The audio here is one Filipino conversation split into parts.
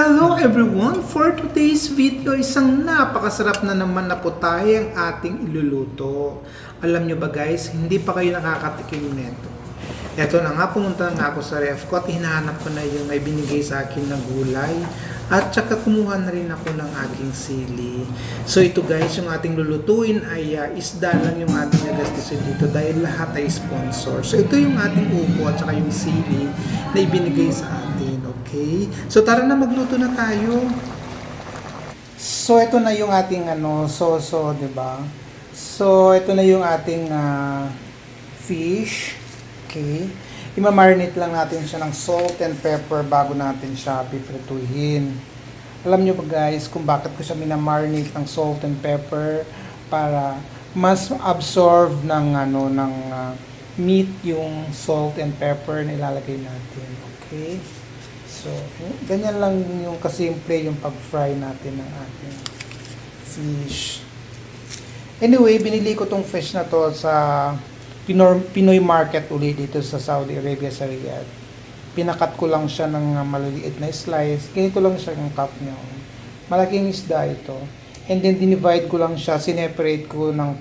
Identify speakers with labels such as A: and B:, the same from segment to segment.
A: Hello everyone! For today's video, isang napakasarap na naman na putahe ang ating iluluto. Alam nyo ba guys, hindi pa kayo nakakatikim nito. Eto na nga, pumunta na ako sa ref ko at hinahanap ko na yung may binigay sa akin na gulay. At saka kumuha na rin ako ng aking sili. So ito guys, yung ating lulutuin ay ah, isda lang yung ating nagastusin dito dahil lahat ay sponsor. So ito yung ating upo at saka yung sili na ibinigay sa atin. Okay? So tara na magluto na tayo. So ito na yung ating ano, soso, 'di ba? So ito na yung ating ah, fish. Okay? Imamarinate lang natin siya ng salt and pepper bago natin siya piprituhin. Alam nyo ba guys kung bakit ko siya minamarinate ng salt and pepper para mas absorb ng ano ng ah, meat yung salt and pepper na ilalagay natin. Okay? So, ganyan lang yung kasimple yung pag-fry natin ng ating fish. Anyway, binili ko tong fish na to sa Pinoy market uli dito sa Saudi Arabia sa Riyadh. Pinakat ko lang siya ng maliliit na slice. Ganito lang siya yung cup niya. Malaking isda ito. And then dinivide ko lang siya, sineparate ko ng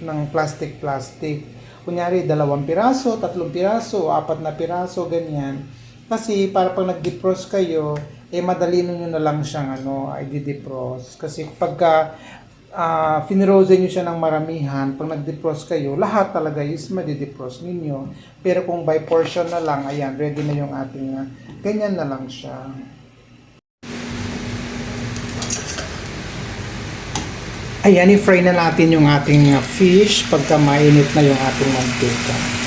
A: ng plastic plastic. Kunyari, dalawang piraso, tatlong piraso, apat na piraso, ganyan. Kasi para pag nag-defrost kayo, eh madali nyo na lang siyang ano, ay di-defrost. Kasi pagka uh, finrozen nyo siya ng maramihan, pag nag-defrost kayo, lahat talaga is madi-defrost ninyo. Pero kung by portion na lang, ayan, ready na yung ating, uh, ganyan na lang siya. Ayan, i-fry na natin yung ating uh, fish pagka mainit na yung ating mantika.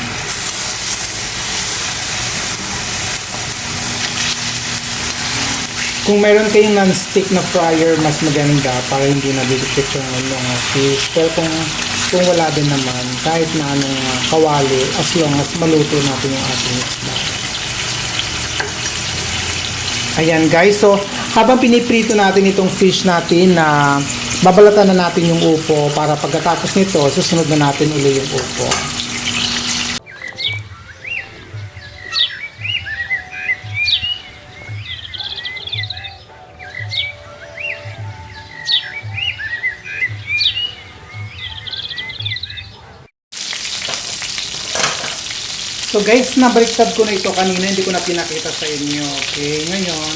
A: Kung meron kayong non-stick na fryer, mas maganda para hindi nabibigit yung mga fish. Pero kung, kung wala din naman, kahit na anong uh, kawali, as long as maluto natin yung ating isda. Ayan guys, so habang piniprito natin itong fish natin na babalatan na natin yung upo para pagkatapos nito, susunod na natin uli yung upo. So guys, nabaliktad ko na ito kanina, hindi ko na pinakita sa inyo. Okay, ngayon,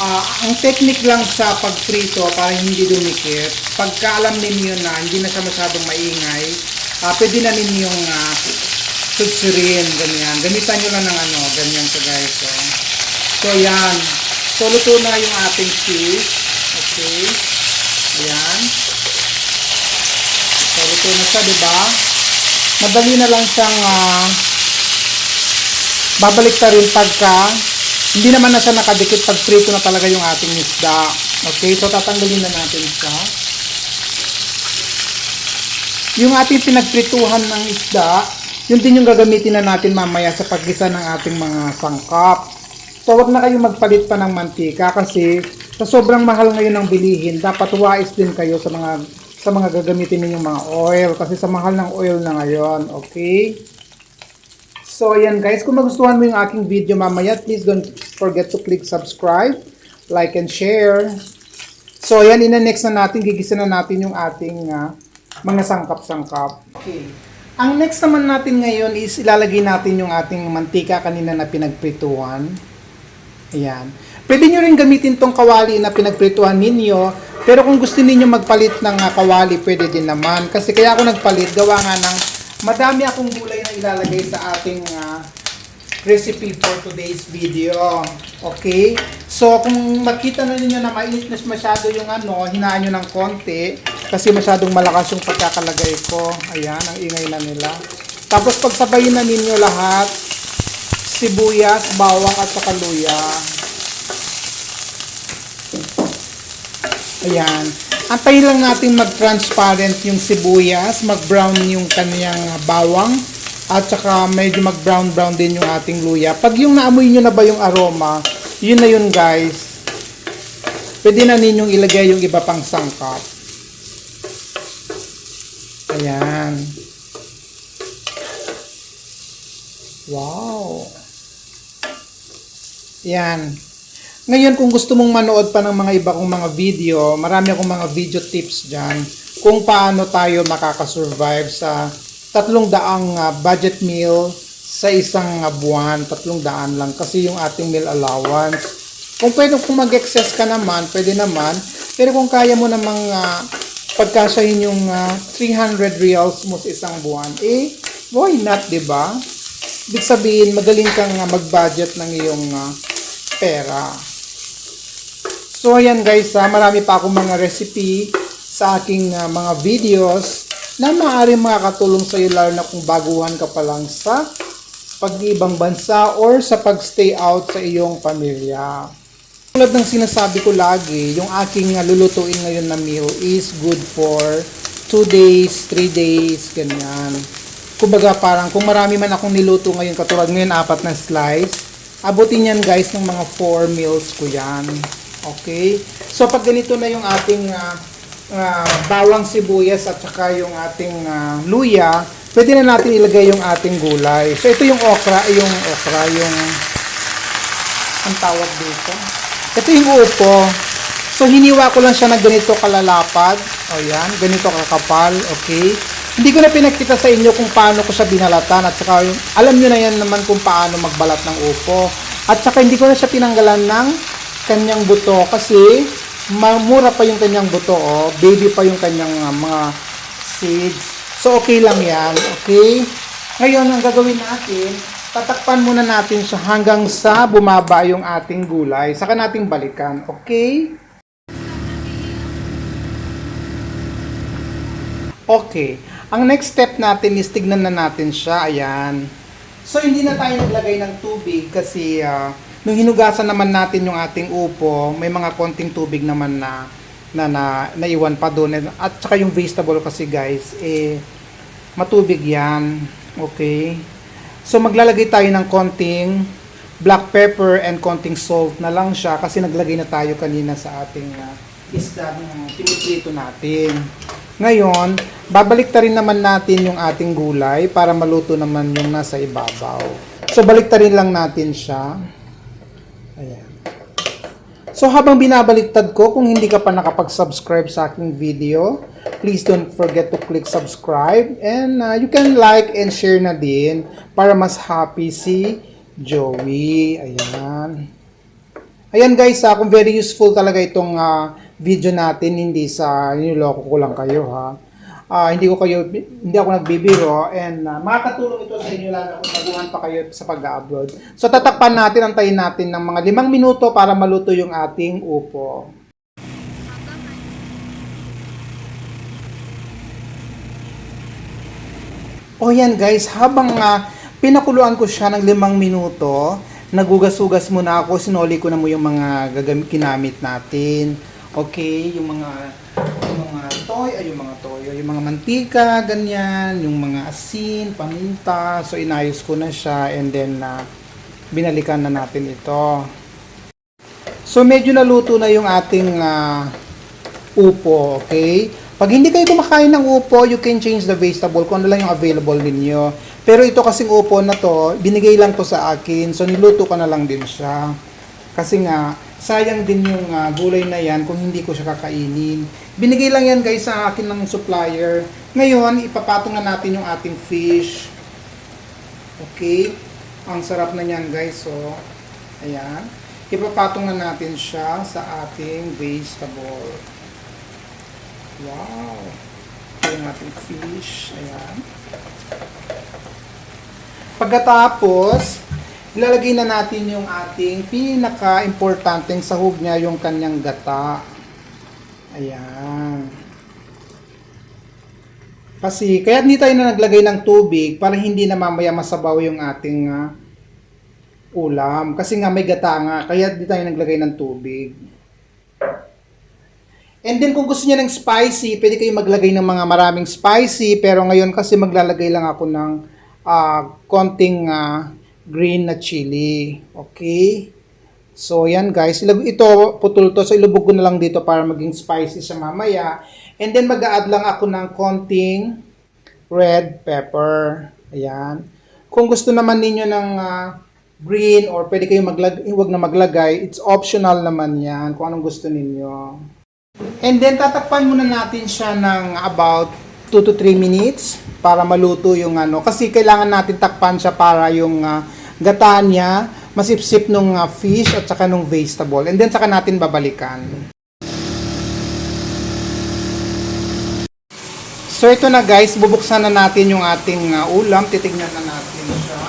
A: ah, ang technique lang sa pagprito para hindi dumikit, pagka alam ninyo na hindi na siya masyadong maingay, ah, pwede na ninyong uh, sutsirin, ganyan. Gamitan nyo lang ng ano, ganyan so guys. So, so yan. So luto na yung ating fish. Okay. Ayan. So luto na siya, di ba? Madali na lang siyang ah, babalik ta rin pagka hindi naman na siya nakadikit pag prito na talaga yung ating isda. Okay, so tatanggalin na natin siya. Yung ating pinagprituhan ng isda, yun din yung gagamitin na natin mamaya sa paggisa ng ating mga sangkap. So wag na kayong magpalit pa ng mantika kasi sa sobrang mahal ngayon ng bilihin, dapat wais din kayo sa mga sa mga gagamitin ninyong mga oil kasi sa mahal ng oil na ngayon, okay? So, ayan guys, kung magustuhan mo yung aking video mamaya, please don't forget to click subscribe, like, and share. So, ayan, ina-next na natin, gigisa na natin yung ating ah, mga sangkap-sangkap. Okay. Ang next naman natin ngayon is ilalagay natin yung ating mantika kanina na pinagprituhan. Ayan. Pwede nyo rin gamitin tong kawali na pinagprituhan ninyo, pero kung gusto niyo magpalit ng ah, kawali, pwede din naman. Kasi kaya ako nagpalit, gawa nga ng madami akong gulay na ilalagay sa ating ah, recipe for today's video. Okay? So, kung makita na ninyo na mainit na masyado yung ano, hinaan nyo ng konti kasi masyadong malakas yung pagkakalagay ko. Ayan, ang ingay na nila. Tapos, pagsabayin na ninyo lahat, sibuyas, bawang at saka luya. Ayan. Antayin lang natin mag-transparent yung sibuyas, mag-brown yung kanyang bawang, at saka medyo mag-brown-brown din yung ating luya. Pag yung naamoy nyo na ba yung aroma, yun na yun guys. Pwede na ninyong ilagay yung iba pang sangkap. Ayan. Wow. Yan. Ngayon, kung gusto mong manood pa ng mga iba kong mga video, marami akong mga video tips dyan kung paano tayo makakasurvive sa tatlong daang ah, budget meal sa isang ah, buwan. Tatlong daan lang kasi yung ating meal allowance. Kung pwede kung mag-excess ka naman, pwede naman. Pero kung kaya mo namang uh, pagkasahin yung ah, 300 reals mo sa isang buwan, eh, why not, ba? Ibig sabihin, magaling kang ah, mag-budget ng iyong ah, pera. So ayan guys, ha, marami pa akong mga recipe sa aking ah, mga videos na maaari makakatulong sa iyo lalo na kung baguhan ka pa lang sa pag-ibang bansa or sa pag-stay out sa iyong pamilya. Tulad ng sinasabi ko lagi, yung aking ah, lulutuin ngayon na meal is good for 2 days, 3 days, ganyan. Kumbaga parang kung marami man akong niluto ngayon, katulad ngayon apat na slice, abutin yan guys ng mga 4 meals ko yan. Okay? So pag ganito na yung ating ah, ah, bawang sibuyas at saka yung ating ah, luya, pwede na natin ilagay yung ating gulay. So ito yung okra, yung okra, yung ang tawag dito. Ito yung upo. So, hiniwa ko lang siya na ganito kalalapad. O yan, ganito kakapal. Okay. Hindi ko na pinakita sa inyo kung paano ko siya binalatan. At saka, yung, alam nyo na yan naman kung paano magbalat ng upo. At saka, hindi ko na siya tinanggalan ng kanyang buto. Kasi, mura pa yung kanyang buto. Oh. Baby pa yung kanyang ah, mga seeds. So, okay lang yan. Okay. Ngayon, ang gagawin natin, tatakpan muna natin siya hanggang sa bumaba yung ating gulay. Saka nating balikan. Okay? Okay. Ang next step natin is tignan na natin siya. Ayan. So, hindi na tayo naglagay ng tubig kasi ah, nung hinugasan naman natin yung ating upo, may mga konting tubig naman na na, na naiwan pa doon. At saka yung vegetable kasi guys, eh, matubig yan. Okay. So, maglalagay tayo ng konting black pepper and konting salt na lang siya kasi naglagay na tayo kanina sa ating uh, isda ng piniprito natin. Ngayon, babalik rin naman natin yung ating gulay para maluto naman yung nasa ibabaw. So, balik rin lang natin siya. Ayan. So, habang binabaliktad ko, kung hindi ka pa nakapag-subscribe sa aking video, please don't forget to click subscribe and uh, you can like and share na din para mas happy si Joey. Ayan. Ayan guys, ha, kung very useful talaga itong ah, video natin, hindi sa niloloko ko lang kayo ha. Ah, hindi ko kayo hindi ako nagbibiro and ah, makakatulong ito sa inyo lalo kung baguhan pa kayo sa pag-upload. So tatakpan natin, antayin natin ng mga limang minuto para maluto yung ating upo. O yan guys, habang ah, pinakuluan ko siya ng limang minuto, nagugas-ugas muna ako, sinoli ko na mo yung mga gagamit ginamit natin. Okay, yung mga yung mga toy, ay yung mga toyo, yung mga mantika, ganyan, yung mga asin, paminta. So inayos ko na siya and then na binalikan na natin ito. So medyo naluto na yung ating ah, upo, okay? Pag hindi kayo kumakain ng upo, you can change the vegetable kung ano lang yung available ninyo. Pero ito kasing upo na to, binigay lang to sa akin, so niluto ko na lang din siya. Kasi nga, sayang din yung ah, gulay na yan kung hindi ko siya kakainin. Binigay lang yan guys sa akin ng supplier. Ngayon, ipapatong na natin yung ating fish. Okay? Ang sarap na niyan guys, so, ayan. Ipapatong na natin siya sa ating vegetable. Wow! Ito yung ating fish. Ayan. Pagkatapos, ilalagay na natin yung ating pinaka-importanteng sahog niya, yung kanyang gata. Ayan. Kasi, kaya hindi tayo na naglagay ng tubig para hindi na mamaya masabaw yung ating ah, ulam. Kasi nga may gata nga, kaya hindi tayo naglagay ng tubig. And then kung gusto niya ng spicy, pwede kayo maglagay ng mga maraming spicy. Pero ngayon kasi maglalagay lang ako ng ah, konting ah, green na chili. Okay? So yan guys, ito putol to. So ilubog ko na lang dito para maging spicy siya mamaya. And then mag-a-add lang ako ng konting red pepper. Ayan. Kung gusto naman ninyo ng ah, green or pwede kayong maglag wag na maglagay. It's optional naman yan kung anong gusto ninyo. And then tatakpan muna natin siya ng about 2 to 3 minutes para maluto yung ano. Kasi kailangan natin takpan siya para yung ah, gata niya masipsip nung ah, fish at saka nung vegetable. And then saka natin babalikan. So ito na guys, bubuksan na natin yung ating ah, ulam. Titignan na natin siya.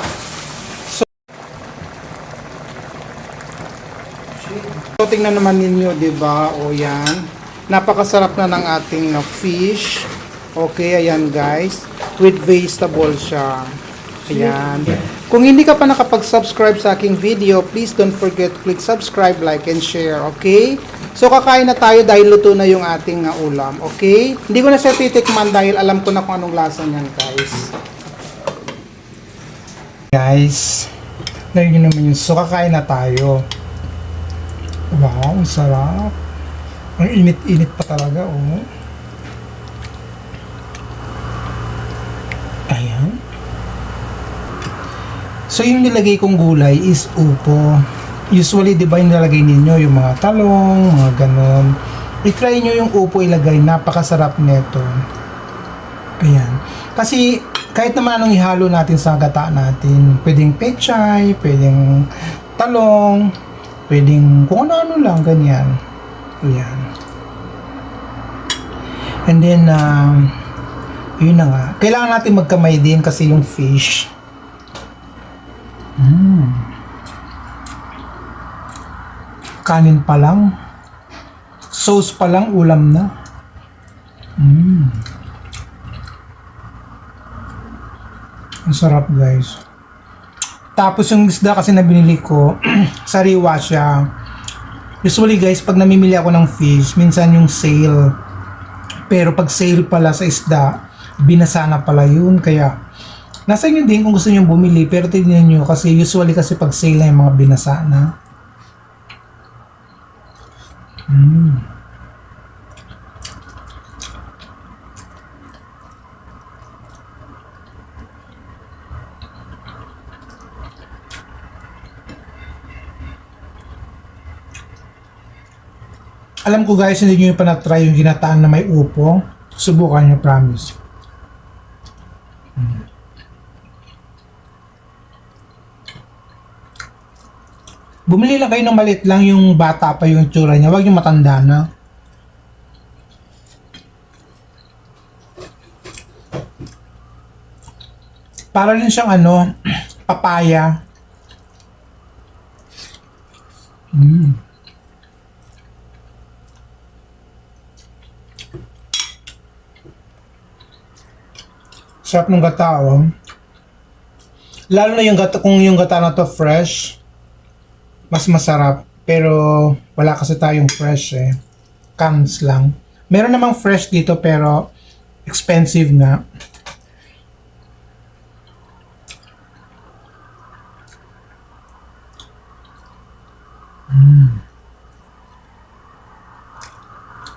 A: So, tingnan naman ninyo, di ba? O yan. Napakasarap na ng ating uh, fish. Okay, ayan guys. With vegetable siya. Ayan. Kung hindi ka pa nakapag-subscribe sa aking video, please don't forget click subscribe, like, and share. Okay? So, kakain na tayo dahil luto na yung ating uh, ulam. Okay? Hindi ko na siya titikman dahil alam ko na kung anong lasa niyan, guys. Guys, narinig naman yun. So, kakain na tayo. Wow, sarap. Ang init-init pa talaga, oh. Ayan. So, yung nilagay kong gulay is upo. Usually, di ba yung nilagay ninyo yung mga talong, mga ganon. I-try nyo yung upo ilagay. Napakasarap neto. Ayan. Kasi, kahit naman anong ihalo natin sa gata natin, pwedeng pechay, pwedeng talong, pwedeng kung ano-ano lang, ganyan. Ayan. And then, um, yun na nga. Kailangan natin magkamay din kasi yung fish. Mm. Kanin pa lang. Sauce pa lang, ulam na. Mm. Ang sarap guys. Tapos yung isda kasi na binili ko, sariwa siya. Usually guys, pag namimili ako ng fish, minsan yung sale. Pero pag sale pala sa isda, binasa na pala yun. Kaya, nasa inyo din kung gusto nyo bumili. Pero tignan nyo, kasi usually kasi pag sale na yung mga binasa na. Mm. Alam ko guys, hindi nyo pa na-try yung ginataan na may upo. Subukan nyo, promise. Bumili lang kayo ng malit lang yung bata pa yung tsura niya. Huwag yung matanda na. Para rin siyang ano, papaya. Mm. Sarap ng gata, oh. Lalo na yung gata, kung yung gata na to fresh, mas masarap. Pero wala kasi tayong fresh eh. Cans lang. Meron namang fresh dito pero expensive nga. Mm.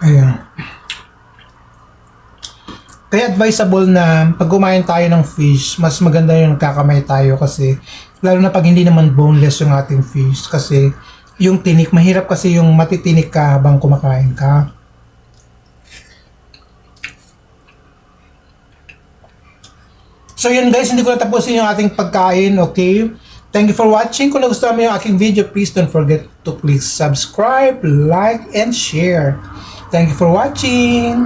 A: Ayan. Kaya advisable na pag kumain tayo ng fish, mas maganda yung nagkakamay tayo kasi lalo na pag hindi naman boneless yung ating fish kasi yung tinik, mahirap kasi yung matitinik ka habang kumakain ka. So yun guys, hindi ko natapusin yung ating pagkain, okay? Thank you for watching. Kung nagustuhan mo yung aking video, please don't forget to click subscribe, like, and share. Thank you for watching.